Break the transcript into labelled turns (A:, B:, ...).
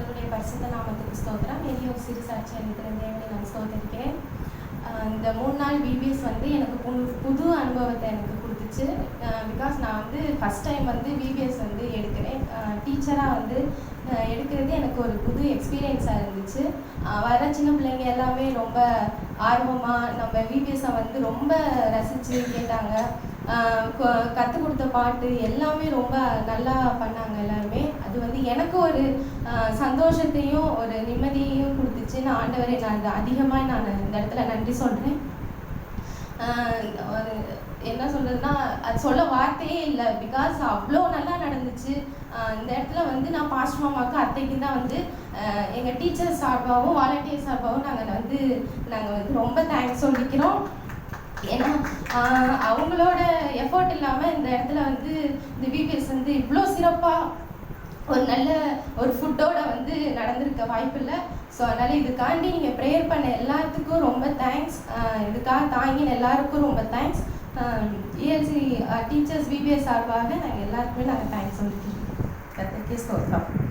A: கத்துடைய பரிசுத்த நாமத்துக்கு ஸ்தோத்திரம். பெரிய ஒரு சிறு சாட்சியாக அளிக்கிற நான் ஸ்தோத்திருக்கேன் இந்த மூணு நாள் பிபிஎஸ் வந்து எனக்கு புது புது அனுபவத்தை எனக்கு கொடுத்துச்சு. பிகாஸ் நான் வந்து ஃபஸ்ட் டைம் வந்து பிபிஎஸ் வந்து எடுக்கிறேன். டீச்சராக வந்து எடுக்கிறது எனக்கு ஒரு புது எக்ஸ்பீரியன்ஸாக இருந்துச்சு. வர சின்ன பிள்ளைங்க எல்லாமே ரொம்ப ஆர்வமாக நம்ம பிபிஎஸ்ஸை வந்து ரொம்ப ரசித்து கேட்டாங்க. கற்றுக் கொடுத்த பாட்டு எல்லாமே ரொம்ப நல்லா பண்ணாங்க எல்லாருமே. எனக்கு ஒரு சந்தோஷத்தையும் ஒரு நிம்மதியையும் கொடுத்துச்சு. நான் ஆண்டவரை நான் அதிகமாக நான் இந்த இடத்துல நன்றி சொல்கிறேன் என்ன சொல்கிறதுனா அது சொல்ல வார்த்தையே இல்லை. பிகாஸ் அவ்வளோ நல்லா நடந்துச்சு. இந்த இடத்துல வந்து நான் பாஸ்ட் மாமாவுக்கு அத்தைக்கு தான் வந்து எங்கள் டீச்சர் சார்பாகவும் வாலண்டியர் சார்பாகவும் நாங்கள் வந்து நாங்கள் வந்து ரொம்ப தேங்க்ஸ் சொல்லிக்கிறோம். ஏன்னா அவங்களோட எஃபோர்ட் இல்லாமல் இந்த இடத்துல வந்து இந்த பிபிஎஸ் வந்து இவ்வளோ சிறப்பாக ஒரு நல்ல ஒரு ஃபுட்டோட வந்து நடந்திருக்க வாய்ப்பில்லை. ஸோ அதனால் இதுக்காண்டி நீங்கள் ப்ரேயர் பண்ண எல்லாத்துக்கும் ரொம்ப தேங்க்ஸ் இதுக்காக தாங்கின எல்லாருக்கும் ரொம்ப தேங்க்ஸ் இஎல்சி டீச்சர்ஸ் பிபிஎஸ் சார்பாக நாங்கள் எல்லாருக்குமே நாங்கள் தேங்க்ஸ் சொல்லிக்கிறோம். கத்தக்கே ஸ்தோத்திரம்